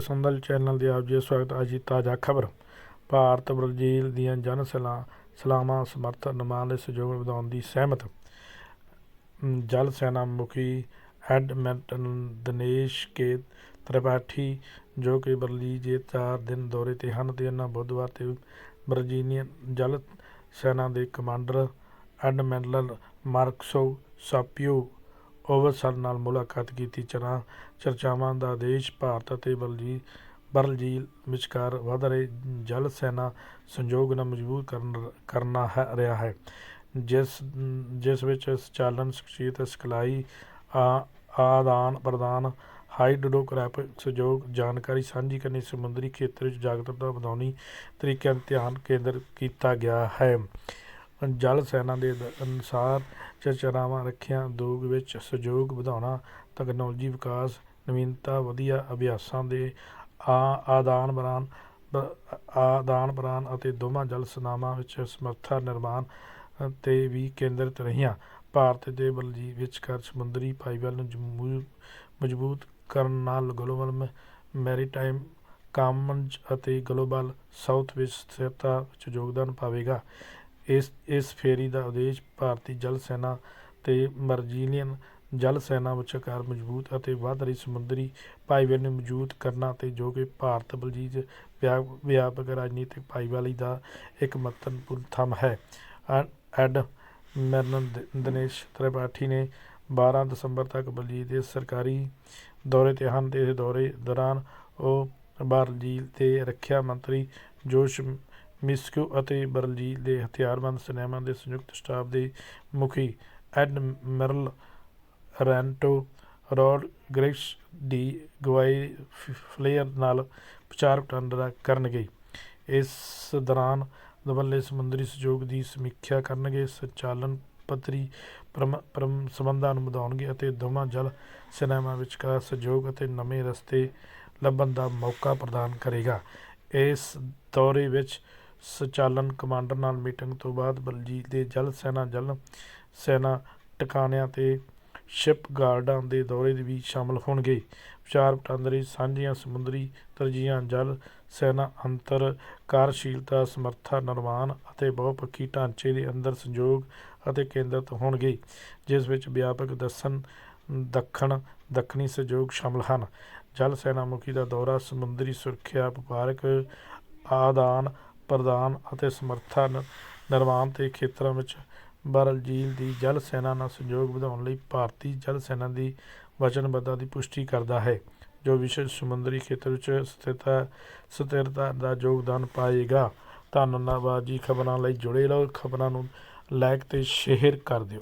ਸੰਦਲ channel ਦੇ ਆਪ ਜੀ ਦਾ ਸਵਾਗਤ ਅੱਜ ਦੀ ਤਾਜ਼ਾ ਖਬਰ, ਭਾਰਤ ਬ੍ਰਾਜ਼ੀਲ ਦੀਆਂ ਜਨ ਸਲਾ, ਸਲਾਮਾਂ ਸਮਰਥਨ ਨਿਰਮਾਣ ਦੇ ਸਹਿਯੋਗ ਵਧਾਉਣ ਦੀ ਸਹਿਮਤ। ਜਲ ਸੈਨਾ ਮੁਖੀ ਐਡਮਿੰਟਨ ਦਿਨੇਸ਼ ਕੇ ਤ੍ਰਿਪਾਠੀ, ਜੋ ਕਿ ਬਰਲੀ ਦੇ ਚਾਰ ਦਿਨ ਦੌਰੇ ਤੇ ਹਨ ਤੇ ਇਹਨਾਂ ਬੁੱਧਵਾਰ ਤੇ ਬ੍ਰਾਜ਼ੀਲੀਅਨ ਜਲ ਸੈਨਾ ਦੇ ਕਮਾਂਡਰ ਐਡਮਿਰਲ ਮਾਰਕਸੋ ਸਾਪੀਓ ਓਵਰਸਰ ਨਾਲ ਮੁਲਾਕਾਤ ਕੀਤੀ। ਚਰਾ ਚਰਚਾਵਾਂ ਦਾ ਦੇਸ਼ ਭਾਰਤ ਅਤੇ ਬਰਜੀ ਬਰਜ਼ੀਲ ਵਿਚਕਾਰ ਵਧ ਰਹੇ ਜਲ ਸੈਨਾ ਸੰਯੋਗ ਨੂੰ ਮਜ਼ਬੂਤ ਕਰਨ ਕਰਨਾ ਹੈ, ਰਿਹਾ ਹੈ। ਜਿਸ ਜਿਸ ਵਿੱਚ ਸੰਚਾਲਨ ਸ਼ਖਸੀਅਤ ਸਿਖਲਾਈ, ਆ- ਆਦਾਨ ਪ੍ਰਦਾਨ ਹਾਈਡ੍ਰੋਗ੍ਰਾਫਿਕ ਸਹਿਯੋਗ ਜਾਣਕਾਰੀ ਸਾਂਝੀ ਕਰਨੀ, ਸਮੁੰਦਰੀ ਖੇਤਰ ਵਿੱਚ ਜਾਗਰੂਕਤਾ ਵਧਾਉਣੀ ਤਰੀਕਿਆਂ 'ਤੇ ਧਿਆਨ ਕੇਂਦਰ ਕੀਤਾ ਗਿਆ ਹੈ। ਜਲ ਸੈਨਾ ਦੇ ਅਨੁਸਾਰ ਚਰਚਾਵਾਂ ਰੱਖਿਆ, ਉਦਯੋਗ ਵਿੱਚ ਸਹਿਯੋਗ ਵਧਾਉਣਾ ਤਕਨਾਲੋਜੀ ਵਿਕਾਸ, ਨਵੀਨਤਾ, ਵਧੀਆ ਅਭਿਆਸਾਂ ਦੇ ਆ- ਆਦਾਨ ਪ੍ਰਦਾਨ ਆਦਾਨ ਪ੍ਰਦਾਨ ਅਤੇ ਦੋਵਾਂ ਜਲ ਸੈਨਾਵਾਂ ਵਿੱਚ ਸਮਰੱਥਾ ਨਿਰਮਾਣ ਤੇ ਵੀ ਕੇਂਦਰਿਤ ਰਹੀਆਂ। ਭਾਰਤ ਦੇ ਬਲਜੀ ਵਿਚਕਾਰ ਸਮੁੰਦਰੀ ਭਾਈਵਾਲ ਨੂੰ ਜਮੂ- ਮਜ਼ਬੂਤ ਕਰਨ ਨਾਲ ਗਲੋਬਲ ਮ- ਮੈਰੀਟਾਈਮ, ਕਾਮਨਜ਼ ਅਤੇ ਗਲੋਬਲ ਸਾਊਥ ਵਿੱਚ ਸਥਿਰਤਾ ਵਿੱਚ ਯੋਗਦਾਨ ਪਾਵੇਗਾ। ਇਸ ਇਸ ਫੇਰੀ ਦਾ ਉਦੇਸ਼ ਭਾਰਤੀ ਜਲ ਸੈਨਾ ਅਤੇ ਬਰਜ਼ੀਲੀਅਨ ਜਲ ਸੈਨਾ ਵਿਚਕਾਰ ਮਜ਼ਬੂਤ ਅਤੇ ਵੱਧ ਰਹੀ ਸਮੁੰਦਰੀ ਭਾਈਵਾਲੀ ਨੂੰ ਮਜ਼ਬੂਤ ਕਰਨਾ ਅਤੇ ਜੋ ਕਿ ਭਾਰਤ ਬਲਜੀਤ ਵਿਆ- ਵਿਆਪਕ ਰਾਜਨੀਤਿਕ ਭਾਈਵਾਲੀ ਦਾ ਇੱਕ ਮਹੱਤਵਪੂਰਨ ਥੰਮ ਹੈ। ਐਡ ਮੈਰਨਨ ਦਿਨੇਸ਼ ਤ੍ਰਿਪਾਠੀ ਨੇ 12 ਦਸੰਬਰ ਤੱਕ ਬਲਜੀਤ ਦੇ ਸਰਕਾਰੀ ਦੌਰੇ ਤੇ ਹਨ ਤੇ ਇਸ ਦੌਰੇ ਦੌਰਾਨ ਉਹ ਬਰਜ਼ੀਲ ਦੇ ਰੱਖਿਆ ਮੰਤਰੀ ਜੋਸ਼ ਮਿਸਕੂ ਅਤੇ ਬਰਜ਼ੀਲ ਦੇ ਹਥਿਆਰਬੰਦ ਸਿਨੇਮਾ ਦੇ ਸੰਯੁਕਤ ਸਟਾਫ ਦੇ ਮੁਖੀ ਐਡਮਿਰਲ ਰੈਂਟੋ ਰੋਡਗ੍ਰਿਗਸ ਦੀ ਗਵਾਈ ਫਲੇਅਰ ਨਾਲ ਵਿਚਾਰ ਵਟਾਂਦਰਾ ਕਰਨਗੇ। ਇਸ ਦੌਰਾਨ ਦਵੱਲੇ ਸਮੁੰਦਰੀ ਸਹਿਯੋਗ ਦੀ ਸਮੀਖਿਆ ਕਰਨਗੇ, ਸੰਚਾਲਨ ਪੱਧਰੀ ਪ੍ਰਮ- ਪ੍ਰਮ, ਸੰਬੰਧਾਂ ਨੂੰ ਵਧਾਉਣਗੇ ਅਤੇ ਦੋਵਾਂ ਜਲ ਸੈਨਾਵਾਂ ਵਿਚਕਾਰ ਸਹਿਯੋਗ ਅਤੇ ਨਵੇਂ ਰਸਤੇ ਲੱਭਣ ਦਾ ਮੌਕਾ ਪ੍ਰਦਾਨ ਕਰੇਗਾ। ਇਸ ਦੌਰੇ ਵਿੱਚ ਸੰਚਾਲਨ ਕਮਾਂਡਰ ਨਾਲ ਮੀਟਿੰਗ ਤੋਂ ਬਾਅਦ ਬਲਜੀਤ ਦੇ ਜਲ ਸੈਨਾ ਜਲ ਸੈਨਾ ਟਿਕਾਣਿਆਂ ਤੇ ਸ਼ਿਪਗਾਰਡਾਂ ਦੇ ਦੌਰੇ ਵੀ ਸ਼ਾਮਲ ਹੋਣਗੇ। ਵਿਚਾਰ ਵਟਾਂਦਰੇ, ਸਾਂਝੀਆਂ ਸਮੁੰਦਰੀ ਤਰਜੀਹਾਂ, ਜਲ ਸੈਨਾ ਅੰਤਰ ਕਾਰਜਸ਼ੀਲਤਾ ਸਮਰੱਥਾ, ਨਿਰਮਾਣ ਅਤੇ ਬਹੁਪੱਖੀ ਢਾਂਚੇ ਦੇ ਅੰਦਰ ਸੰਯੋਗ ਅਤੇ ਕੇਂਦਰਿਤ ਹੋਣਗੇ, ਜਿਸ ਵਿੱਚ ਵਿਆਪਕ ਦੱਸਣ, ਦੱਖਣ, ਦੱਖਣੀ ਸਹਿਯੋਗ ਸ਼ਾਮਲ ਹਨ। ਜਲ ਸੈਨਾ ਮੁਖੀ ਦਾ ਦੌਰਾ ਸਮੁੰਦਰੀ ਸੁਰੱਖਿਆ, ਵਪਾਰਕ ਆਦਾਨ ਪ੍ਰਦਾਨ ਅਤੇ ਸਮਰੱਥਾ ਨ- ਨਿਰਮਾਣ ਦੇ ਖੇਤਰਾਂ ਵਿੱਚ ਬਰਜ਼ੀਲ ਦੀ ਜਲ ਸੈਨਾ ਨਾਲ ਸਹਿਯੋਗ ਵਧਾਉਣ ਲਈ ਭਾਰਤੀ ਜਲ ਸੈਨਾ ਦੀ ਵਚਨਬੱਧਤਾ ਦੀ ਪੁਸ਼ਟੀ ਕਰਦਾ ਹੈ, ਜੋ ਵਿਸ਼ਵ ਸਮੁੰਦਰੀ ਖੇਤਰ ਵਿੱਚ ਸਥਿਰਤਾ ਸਥਿਰਤਾ ਦਾ ਯੋਗਦਾਨ ਪਾਏਗਾ। ਧੰਨਵਾਦ ਜੀ। ਖਬਰਾਂ ਲਈ ਜੁੜੇ ਰਹੋ। ਖਬਰਾਂ ਨੂੰ ਲਾਈਕ ਤੇ ਸ਼ੇਅਰ ਕਰ ਦਿਓ।